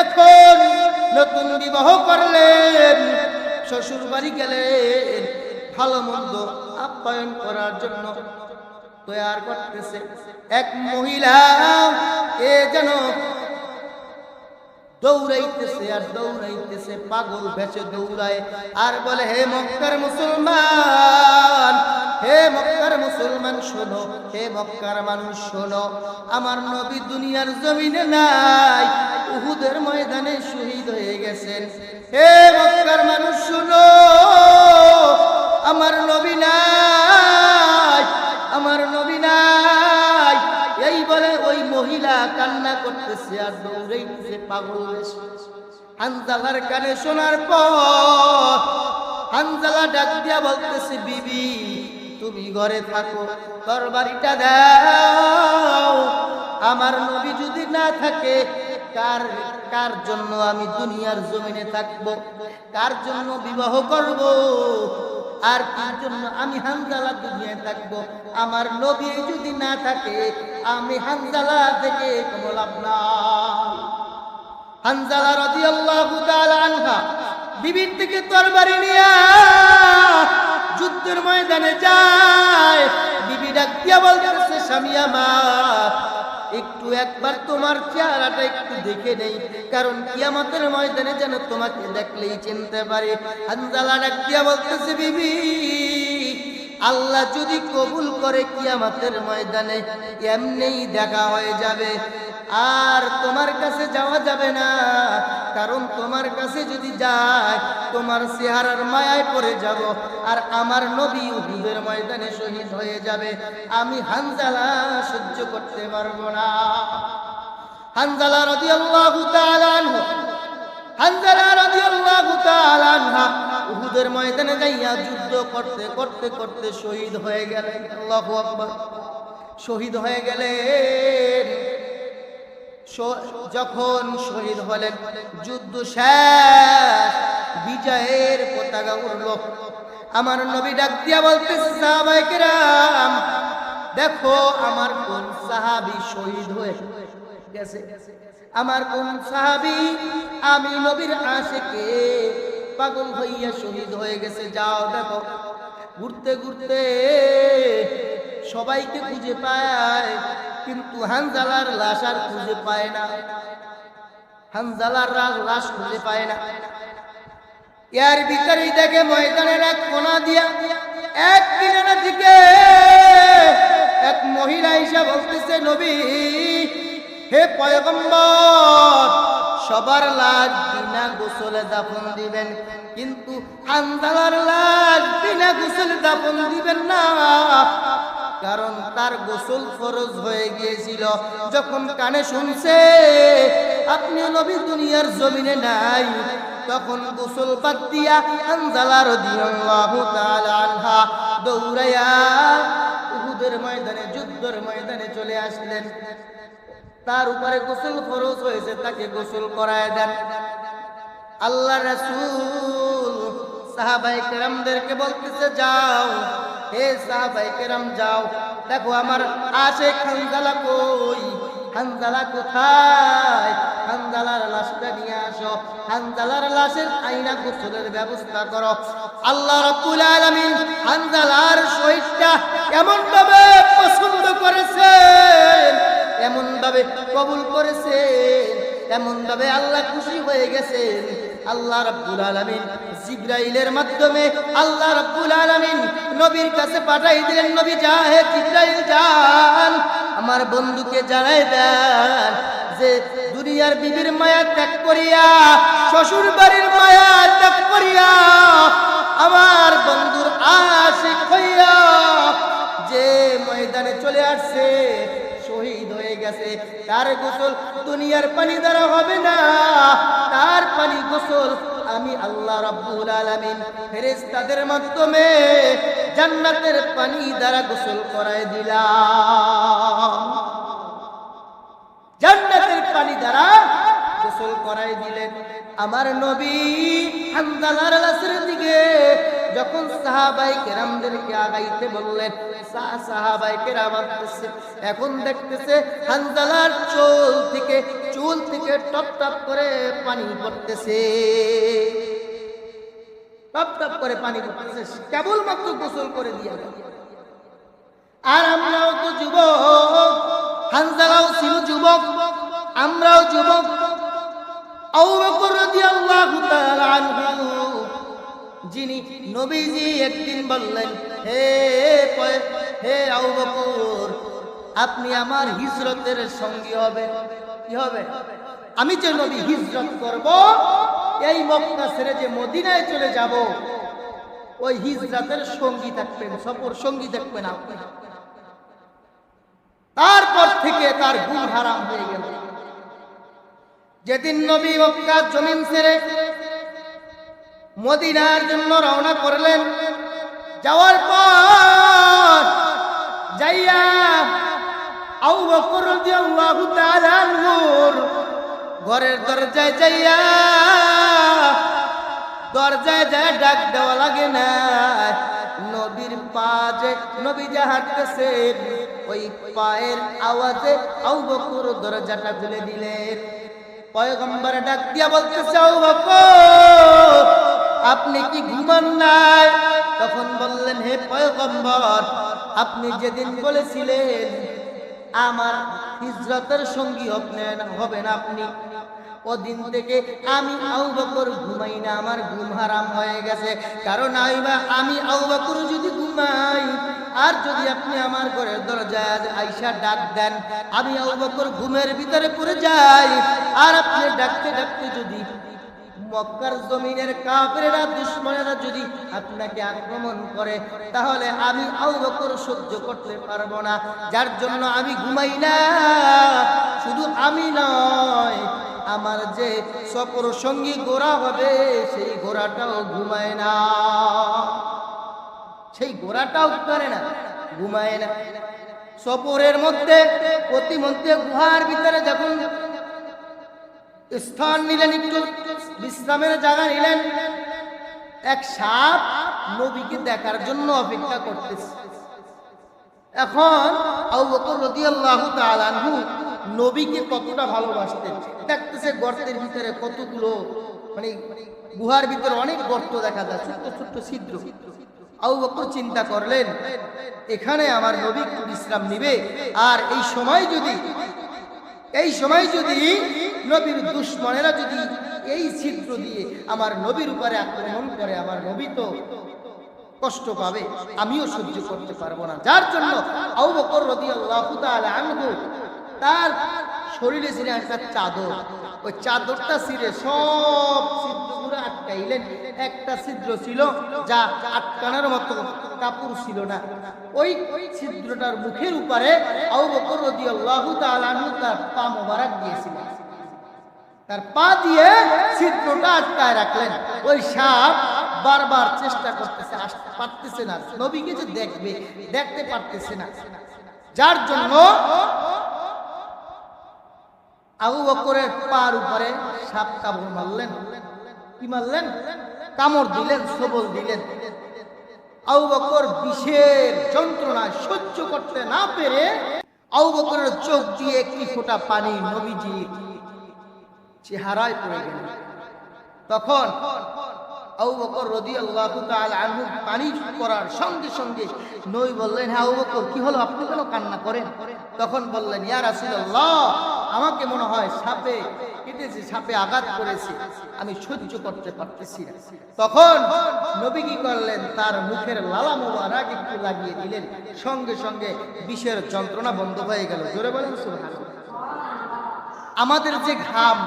এখন নতুন বিবাহ করলেন শ্বশুর বাড়ি গেলেন, ভালো মন্দ আপ্যায়ন করার জন্য তৈয়ার করতেছে। এক মহিলা, এ যেন দৌড়াইতেছে আর দৌড়াইতেছে, পাগল ভেসে দৌড়ায়। আর বলে, হে মক্কার মুসলমান, হে মক্কার মুসলমান শোনো, হে মক্কার মানুষ শোনো, আমার নবী দুনিয়ার জমিনে নাই, উহুদের ময়দানে শহীদ হয়ে গেছেন। হে মক্কার মানুষ শোনো, আমার নবী নাই, আমার নবী নাই। কান্না করতেছে আর দৌড়াইতেছে পাগল। হানজালার কানে শোনার পর হানজালা ডাক দিয়া বলতেছে, বিবি, তুমি ঘরে থাকো তোর বাড়িটা দাও। আমার নবী যদি না থাকে, কার কার জন্য আমি দুনিয়ার জমিনে থাকব? কার জন্য বিবাহ করব? আর কার জন্য আমি হানজালা দুনিয়ায় থাকব? আমার নবী যদি না থাকে, আমি হানজালা থেকে কোনো লাভ নাই। হানজালা রাদিয়াল্লাহু তাআলা আনহা বিবির থেকে তরবারি নিয়া যুদ্ধের ময়দানে যায়। বিবি ডাক দিয়া বলতেছে, স্বামী আমার একটু একবার তোমার চেহারাটা একটু দেখে নেই, কারণ কিয়ামতের ময়দানে যেন তোমাকে দেখলেই চিনতে পারে। বলতেছে, বিবি, আল্লাহ যদি কবুল করে কিয়ামতের ময়দানে, এমনিই দেখা হয়ে যাবে। আর তোমার কাছে যাওয়া যাবে না। কারণ তোমার কাছে যদি যায় তোমার চেহারার মায়ায় পড়ে যাব আর আমার নবী উহুদের ময়দানে শহীদ হয়ে যাবে। আমি হানজালা সহ্য করতে পারব না। হানজালা তাআলা আনহু, হানজালা তাআলা আনহা উহুদের ময়দানে যাইয়া যুদ্ধ করতে করতে করতে শহীদ হয়ে গেলেন। আল্লাহু শহীদ হয়ে গেলেন। যখন শহীদ হলেন, যুদ্ধ শেষ, বিজয়ের পতাকা উড়ল। আমার নবী ডাক দিয়া বলতেছে, সাহাবায়ে কেরাম, দেখো আমার কোন সাহাবি শহীদ হয়ে গেছে। আমার কোন সাহাবি, আমি নবীর আশেকে পাগল হইয়া শহীদ হয়ে গেছে। যাও দেখো। ঘুরতে ঘুরতে সবাইকে খুঁজে পায় কিন্তু হানজালার লাশ আর খুঁজে পায় না। হানজালার লাশ খুঁজে পায় না। এর ভিতরে দেখে ময়দানের এক কোনা দিয়া এক কিনারা থেকে এক মহিলা এসে বলতেছে, নবী, হে পয়গম্বর, সবার লাশ বিনা গোসলে দাফন দিবেন, কিন্তু হানজালার লাশ বিনা গোসলে দাফন দিবেন না। কারণ তার গোসল ফরজ হয়ে গিয়েছিল। যখন কানে শুনছে আপনি নবী দুনিয়ার জমিনে নাই? তখন গোসল বাদ দিয়া আনজালা রাদিয়াল্লাহু উহুদের ময়দানে, যুদ্ধের ময়দানে চলে আসলেন। তার উপরে গোসল ফরজ হয়েছে, তাকে গোসল করায় দেন। আল্লাহ রাসূল সাহাবাই কেরামদেরকে বলতেছে, যাও হে সাহাবাই কেরাম, যাও। দেখো আমার আশে খানজালা কই? হানজালা কোথায়? হানজালার লাশটা নিয়ে আসো। হানজালার লাশের আইনা গোসলের ব্যবস্থা করো। আল্লাহ রাব্বুল আলামিন হানজালার শহীদটা এমন ভাবে পছন্দ করেছেন এমন ভাবে কবুল করেছেন এমন ভাবে আল্লাহ খুশি হয়ে গেছেন। আল্লাহ রাব্বুল আলামিন জিব্রাইলের মাধ্যমে আল্লাহ রাব্বুল আলামিন নবীর কাছে পাঠাই দিলেন, নবী যা হে জিব্রাইল, যান, আমার বন্ধুকে জানাই দেন যে দুনিয়ার বিবির মায়া ত্যাগ করিয়া, শ্বশুর বাড়ির মায়া ত্যাগ করিয়া, আমার বন্ধুর আশিক হইয়া যে ময়দানে চলে আসছে শহীদ হয়ে গেছে। তার গোসল দুনিয়ার পানি দ্বারা হবে না। তার পানি গোসল আমি আল্লাহ রাব্বুল আলামিন ফেরেশতাদের মাধ্যমে জান্নাতের পানি দ্বারা গোসল করায় দিলাম। জান্নাতের পানি দ্বারা গোসল করাই দিলেন। আমার নবী হানজালার লাশের দিকে যখন সাহাবাই কেরামদেরকে আগাইতে বললেন সাহাবাই কেরাম আসতেছে, এখন দেখতেছে হানজালার চোল থেকে, চুল থেকে টপ টপ করে পানি পড়তেছে। টপ টপ করে গোসল করে আর আমরাও তো যুবক যুবক, আমরাও যুবক। যিনি নবীজি একদিন বললেন, হে হে আবু বকর, আপনি আমার হিজরতের সঙ্গী হবে। কি হবে? আমি যে নবী হিজরত করব, এই মক্কা ছেড়ে যে মদিনায় চলে যাব, ওই হিজরতের সঙ্গী থাকবেন সফর সঙ্গী থাকবেন আপনি। তারপর থেকে তার ঘুম হারাম হয়ে গেল। যেদিন নবী মক্কা জমিন ছেড়ে মদিনার জন্য রওনা করলেন। যাওয়ার পর যাইয়া আউ বকর রাদিয়াল্লাহু তাআলা আনহুর ঘরের দরজায় যাইয়া দরজায় যায় ডাক দেওয়া লাগে না। নবীর পা যে নবী যে হাঁটতেছেন, ওই পায়ের আওয়াজে আউ বকর দরজাটা খুলে দিলেন। পয়গম্বর ডাক দিয়া বলতেছে আউ বকর আপনি কি ঘুমান নাই? তখন বললেন, হে পয়গম্বর, আপনি যেদিন বলেছিলেন, আমার হিজরতের সঙ্গী হবেন আপনি। ওদিন থেকে আমি আউ বকর ঘুমাই না, আমার ঘুম হারাম হয়ে গেছে। কারণ আইবা আমি আউ বকর যদি ঘুমাই, আর যদি আপনি আমার ঘরের দরজায় আইসা ডাক দেন, আমি আউ বকর ঘুমের ভিতরে পড়ে যাই, আর আপনি ডাকতে ডাকতে যদি মক্কার জমিনের কাফেরেরা, দুশ্মনেরা যদি আপনাকে আক্রমণ করে, তাহলে আমি আউ বকর সহ্য করতে পারব না। যার জন্য আমি ঘুমাই না। শুধু আমি নয়, আমার যে সফর সঙ্গী ঘোড়া হবে, সেই ঘোড়াটাও ঘুমায় না। সেই ঘোড়াটাও করে না, ঘুমায় না। সফরের মধ্যে, প্রতিমধ্যে গুহার ভিতরে যখন স্থান নিলেন একটু, বিশ্রামের জায়গা নিলেন। এক সাপ নবীকে দেখার জন্য অপেক্ষা করতেছে। এখন নবীকে কতটা ভালোবাসতেন। দেখতেছে গর্তের ভিতরে কতগুলো মানে গুহার ভিতরে অনেক গর্ত দেখা যায়, ছোট্ট ছোট্ট ছিদ্র। আবু বকর চিন্তা করলেন, এখানে আমার নবী বিশ্রাম নিবে, আর এই সময় যদি এই সময় যদি নবীর দুশ্মনেরা যদি এই ছিদ্র দিয়ে আমার নবীর উপরে আক্রমণ করে, আমার নবী তো কষ্ট পাবে, আমিও সহ্য করতে পারব না। যার জন্য তার শরীরে ছিল একটা চাদর ওই চাদরটা ছিঁড়ে সব ছিদ্রগুলো আটকাইলেন। একটা ছিদ্র ছিল যা আটকানোর মতো কাপড় ছিল না। ওই ছিদ্রটার মুখের উপরে তার পা মোবারক তার পা দিয়ে ছিদ্রটা আটকায় রাখলেন। ওই সাপ বারবার চেষ্টা করতেছে, আসতে পারতেছে না। নবীকে যে দেখবে, দেখতে পারতেছে না। যার জন্য আবু বকরের পার উপরে সাপ কামড় মারলেন। কি মারলেন? কামড় দিলেন, সবল দিলেন। আবু বকর বিষের যন্ত্রণা সহ্য করতে না পেরে আবু বকরের চোখ দিয়ে একটি ফোঁটা পানি নবীজির চেহারায় পড়ে গেল। তখন আবু বকর রাদিয়াল্লাহু তাআলা আনহু পানি করার সঙ্গে সঙ্গে নই বললেন হ্যাঁ আবু বকর, কি হলো? আপনি কেন কান্না করেন? তখন বললেন, ইয়া রাসূলুল্লাহ আমাকে মনে হয় সাপে কেটেছে, সাপে আঘাত করেছে। আমি সহ্য করতে পারতেছি না। তখন নবী কি করলেন? তার মুখের লালা মোবারক একটু লাগিয়ে দিলেন। সঙ্গে সঙ্গে বিষের যন্ত্রণা বন্ধ হয়ে গেল। জোরে বলেন, সুবহানাল্লাহ। আমাদের যে ঘাম,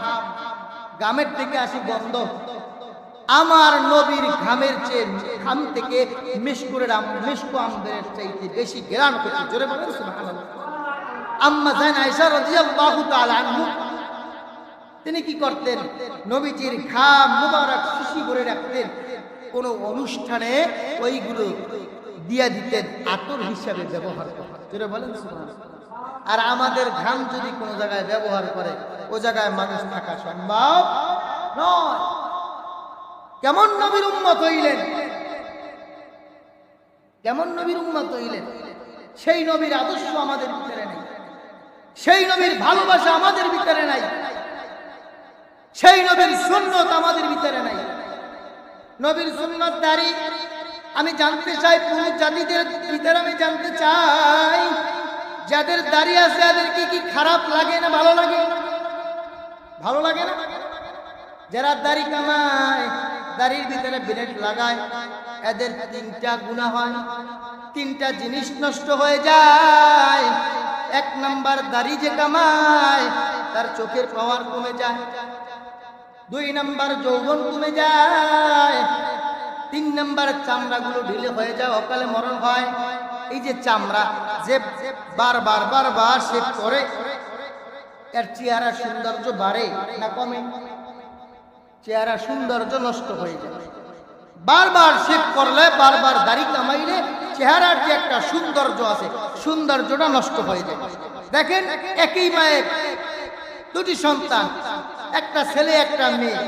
ঘামের থেকে আসি গন্ধ। আমার নবীর ঘামের চেয়ে ঘাম থেকে মিশকুরের আম মিশকু আম্বের চাইতে বেশি গেরান করতে জোরে বলেন, সুবহানাল্লাহ। আম্মা জান আয়েশা রাদিয়াল্লাহু তাআলা আনহু। তিনি কি করতেন? নবীজির ঘাম মুবারক শিশি করে রাখতেন। কোন অনুষ্ঠানে ওইগুলো দিয়া দিতেন, আতর হিসাবে ব্যবহার করতেন। বলেন আর আমাদের ঘাম যদি কোনো জায়গায় ব্যবহার করে, ও জায়গায় মানুষ থাকা সম্ভব নয়। কেমন নবীর উম্মত হইলেন? কেমন নবীর উম্মত হইলেন? সেই নবীর আদর্শ আমাদের ভিতরে নেই। সেই নবীর ভালোবাসা আমাদের ভিতরে নাই। সেই নবীর সুন্নত আমাদের ভিতরে নাই। নবীর সুন্নত দাঁড়ি আমি জানতে চাই পুরুষ জাতিদের ভিতরে আমি জানতে চাই, যাদের দাড়ি আছে তাদের কি কি খারাপ লাগে না ভালো লাগে? ভালো লাগে না? যারা দাড়ি কামায়, দাড়ির ভিতরে ব্লেড লাগায়, এদের তিনটা গুণা হয়, তিনটা জিনিস নষ্ট হয়ে যায়। এক নাম্বার দাড়ি যে কামায়, তার চোখের পাওয়ার কমে যায়। দুই নাম্বার যৌবন কমে যায়। তিন নাম্বার চামড়াগুলো ঢিলে হয়ে যায়, অকালে মরণ হয়। এই যে চামড়া, যে বারবার বারবার সে করে, এর চেহারা সৌন্দর্য বাড়ে না কমে? চেহারা সৌন্দর্য নষ্ট হয়ে যায়। বারবার শেভ করলে, বারবার দাড়ি কামাইলে চেহারার যে একটা সৌন্দর্য আছে, সৌন্দর্যটা নষ্ট হয়ে যায়। দেখেন, একই মায়ের দুটি সন্তান, একটা ছেলে, একটা মেয়ে।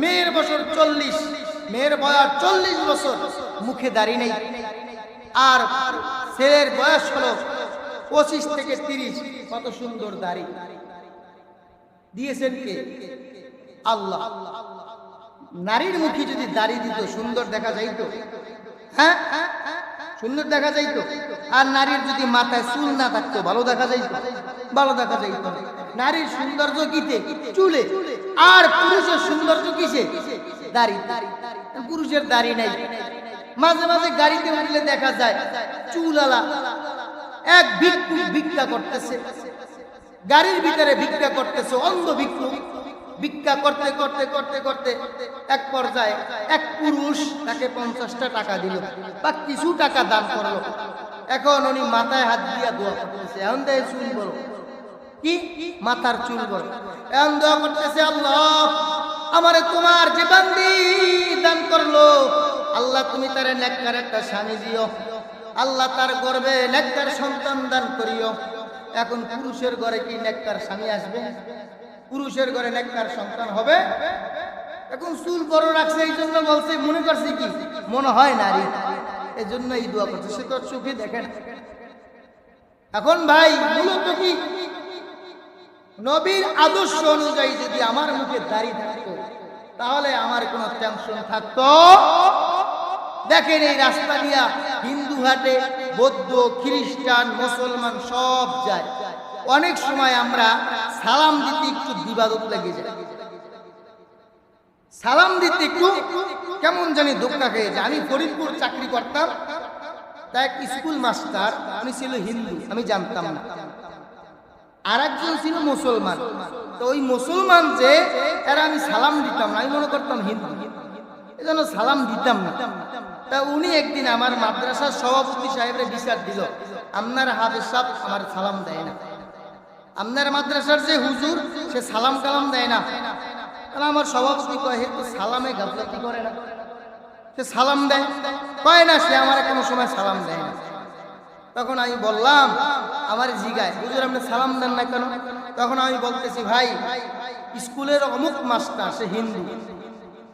মেয়ের বছর চল্লিশ, মেয়ের বয়স চল্লিশ বছর, মুখে দাড়ি নেই। আর ছেলের বয়স হলো পঁচিশ থেকে তিরিশ, কত সুন্দর দাড়ি। দিয়েছেন কে? আল্লাহ। নারীর মুখে যদি দাড়ি দিত, সুন্দর দেখা যাইতো। হ্যাঁ? সুন্দর দেখা যাইতো। আর নারীর যদি মাথায় চুল না থাকতো, ভালো দেখা যাইতো। ভালো দেখা যাইতো নারীর সৌন্দর্য কিতে চুলে। আর পুরুষের সৌন্দর্য কিসে? দাড়ি। পুরুষের দাড়ি নাই। মাঝে মাঝে গাড়িতে উঠলে দেখা যায় চুলালা এক ভিক্ষু ভিক্ষা করতেছে। গাড়ির ভিতরে ভিক্ষা করতেছে, অন্ধ ভিক্ষু ভিক্ষা করতে করতে করতে করতে এক পর্যায়ে এক পুরুষ তাকে পঞ্চাশটা টাকা দিল বা কিছু টাকা দান করল। এখন উনি মাথায় হাত দিয়া দোয়া করতেছে, এখন দেয় চুল বড় কি? মাথার চুল বড় এখন দোয়া করতেছে, আল্লাহ, আমারে তোমার যে বান্দি দান করল, আল্লাহ তুমি তারে নেককার একটা স্বামী দিও। আল্লাহ তার গর্বে নেককার সন্তান দান করিও। এখন পুরুষের ঘরে কি নেককার স্বামী আসবে? পুরুষের ঘরে নেককার সন্তান হবে। এখন চুল বড় রাখছে, এই জন্য বলছে, মনে করছে কি? মনে হয় নারী। এই জন্য এই দোয়া করছে। সে তো চোখে দেখে না। এখন ভাই, মূলত কি? নবীর আদর্শ অনুযায়ী যদি আমার মুখে দাঁড়িয়ে থাকতো, তাহলে আমার কোনো টেনশন থাকতো। দেখেন এই রাস্তা দিয়া হিন্দু হাটে, বৌদ্ধ, খ্রিস্টান, মুসলমান সব যায়। অনেক সময় আমরা সালাম দিতে একটু দিবাদত লেগে যায়। সালাম দিতে একটু কেমন জানি ধোক্কা খেয়ে যায়। আমি ফরিদপুর চাকরি করতাম, তা এক স্কুল মাস্টার, উনি ছিল হিন্দু, আমি জানতাম না। আর একজন ছিল মুসলমান। তো ওই মুসলমান যে, এরা আমি সালাম দিতাম না, আমি মনে করতাম হিন্দু। এজন্য সালাম দিতাম না। তা উনি একদিন আমার মাদ্রাসার সভাপতি সাহেবের বিচার দিল, আপনার হাফেজ সাহেব আমার সালাম দেয় না। আপনার মাদ্রাসার যে হুজুর, সে সালাম কালাম দেয় না। তাহলে আমার সভাপতি কয়, হে তো সালামে গাফলাতি করে না? সে সালাম দেয়। কয় না, সে আমার কোনো সময় সালাম দেয় না। তখন আমি বললাম, আমার জিগায়, হুজুর আপনি সালাম দেন না কেন? তখন আমি বলতেছি, ভাই, স্কুলের অমুক মাস্টার, সে হিন্দু।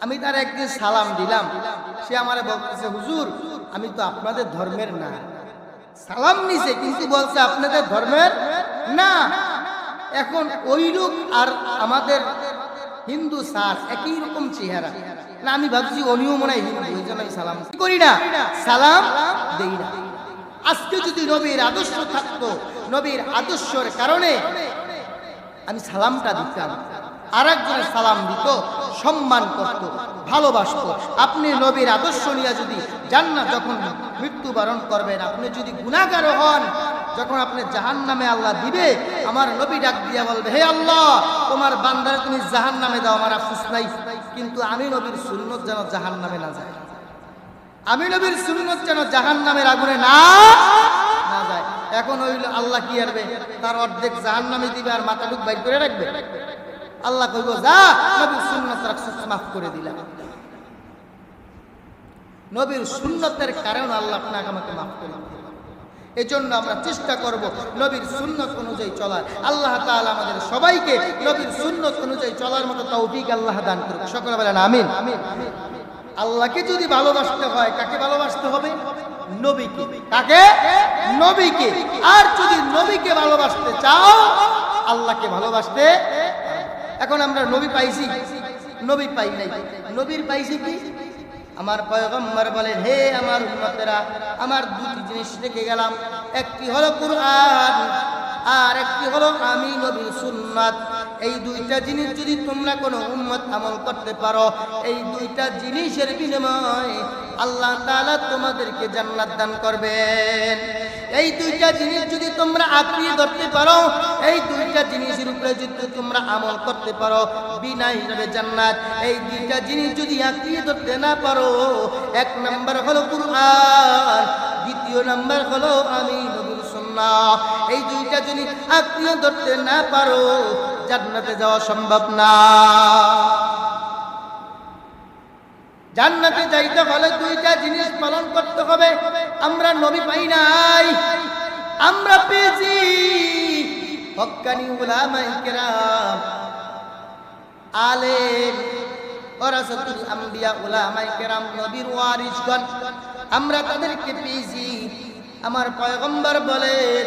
আমি তার একদিন সালাম দিলাম। সে আমারে বলতেছে, হুজুর, আমি তো আপনাদের ধর্মের না। সালাম নিছে, কিন্তু বলছে, আপনাদের ধর্মের না। এখন ওই লোক আর আমাদের হিন্দু স্যার একই রকম চেহারা। না, আমি ভাবছি উনিও মনে হয় হিন্দু, ওই জন্য সালাম করি। না। সালাম দেই না। আজকে যদি নবীর আদর্শ থাকতো, নবীর আদর্শের কারণে আমি সালামটা দিতাম। আর একজনের সালাম দিত, সম্মান করত, ভালোবাসত। আপনি নবীর আদর্শ নিয়ে যদি জান্নাত যখন মৃত্যুবরণ করবেন, আপনি যদি গুণাগার হন যখন আপনি জাহান নামে আল্লাহ দিবে, আমার নবী ডাক দিয়া বলবে, হে আল্লাহ, তোমার বান্দারে তুমি জাহান নামে দাও, আমার আফসোস নাই। কিন্তু আমি নবীর সুন্নত যেন জাহান নামে না যায়। আমি নবীর সুন্নত যেন জাহান নামের আগুনে না যায়। এখন হইল আল্লাহ কি আরবে তার অর্ধেক জাহান নামে দিবে আর মাথাটুক বাইর করে রাখবে। আল্লাহ কইব, যা, নবীর সুন্নত রাখছিস, মাফ করে দিলাম। নবীর সুন্নতের কারণ আল্লাহ আপনাকে আমাকে মাফ করে দিবে এই জন্য আমরা চেষ্টা করব নবীর সুন্নত অনুযায়ী চলার। আল্লাহ তাআলা আমাদের সবাইকে নবীর সুন্নত অনুযায়ী চলার মতো তৌফিক আল্লাহ দান করুক। সকলে বলেন আমিন। আল্লাহকে যদি ভালোবাসতে হয়, কাকে ভালোবাসতে হবে? নবীকে। কাকে? নবীকে। আর যদি নবীকে ভালোবাসতে চাও, আল্লাহকে ভালোবাসতে এখন আমরা নবী পাইছি। নবী পাই নাই। নবীর পাইছি কি? আমার পয়গম্বর বলে হে আমার উন্মতেরা আমার দুটি জিনিস রেখে গেলাম। একটি হলো কুরআন, আর একটি হলো আমি নবীর সুন্নাত। এই দুইটা জিনিস যদি তোমরা কোনো উম্মত আমল করতে পারো, এই দুইটা জিনিসের বিনিময়ে আল্লাহ তাআলা তোমাদেরকে জান্নাত দান করবেন। এই দুইটা জিনিস যদি তোমরা আঁকড়িয়ে ধরতে পারো, এই দুইটা জিনিসের উপরে যদি তোমরা আমল করতে পারো বিনা হিসাবে জান্নাত। এই দুইটা জিনিস যদি আঁকড়িয়ে ধরতে না পারো, এক নাম্বার হলো কুরআন, দ্বিতীয় নাম্বার হলো আমি এই দুইটা জিনিস আঁকড়িয়ে ধরতে না পারো জান্নাতে যাওয়া সম্ভব না। জান্নাতে যাইতে হলে দুইটা জিনিস পালন করতে হবে। আমরা নবী পাই নাই, আমরা পেয়েছি। হক্কানি উলামায়ে কেরাম, আলেম, ওরাসাতুল আম্বিয়া উলামায়ে কেরাম নবীর ওয়ারিসগণ আমরা তাদেরকে পেয়েছি। আমার পয়গম্বর বলেন,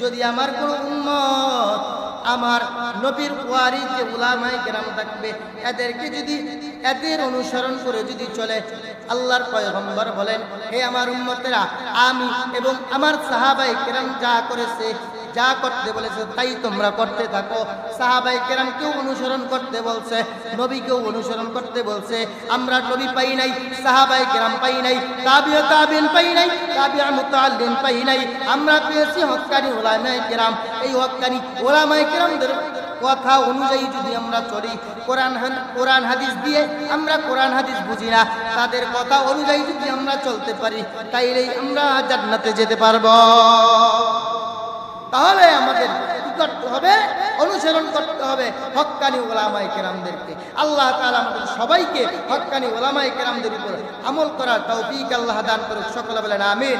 যদি আমার কোনো উম্মত আমার নবীর ওয়ারি যে উলামায় গ্রাম থাকবে, এদেরকে যদি, এদের অনুসরণ করে যদি চলে, আল্লাহর পয়গম্বর বলেন, হে আমার উম্মতেরা, আমি এবং আমার সাহাবাই কেরাম যা করেছে যা করতে বলেছে তাই তোমরা করতে থাকো। সাহাবাই কেরাম কেউ অনুসরণ করতে বলছে নবীকেও অনুসরণ করতে বলছে। আমরা নবী পাই নাই সাহাবাই কেরাম পাই নাই, তাবিয়া তাবিন পাই নাই, তাবিয়া মুতাআল্লিম পাই নাই। আমরা পেয়েছি হক্কানি ওলামায়ে কেরাম। এই হক্কানি ওলামায়ে কেরামদের কথা অনুযায়ী যদি আমরা চলি, কোরআন কোরআন হাদিস দিয়ে আমরা কোরআন হাদিস বুঝি না, তাদের কথা অনুযায়ী যদি আমরা চলতে পারি, তাইলেই আমরা জান্নাতে যেতে পারব। তাহলে আমাদের কি করতে হবে? অনুসরণ করতে হবে হক্কানি ওলামাই কেরামদেরকে। আল্লাহ তালা আমাদের সবাইকে হকানি ওলামাই কেরামদের উপর আমল করার তৌফিক আল্লাহ দান করুক। সকলে বলেন, আমিন।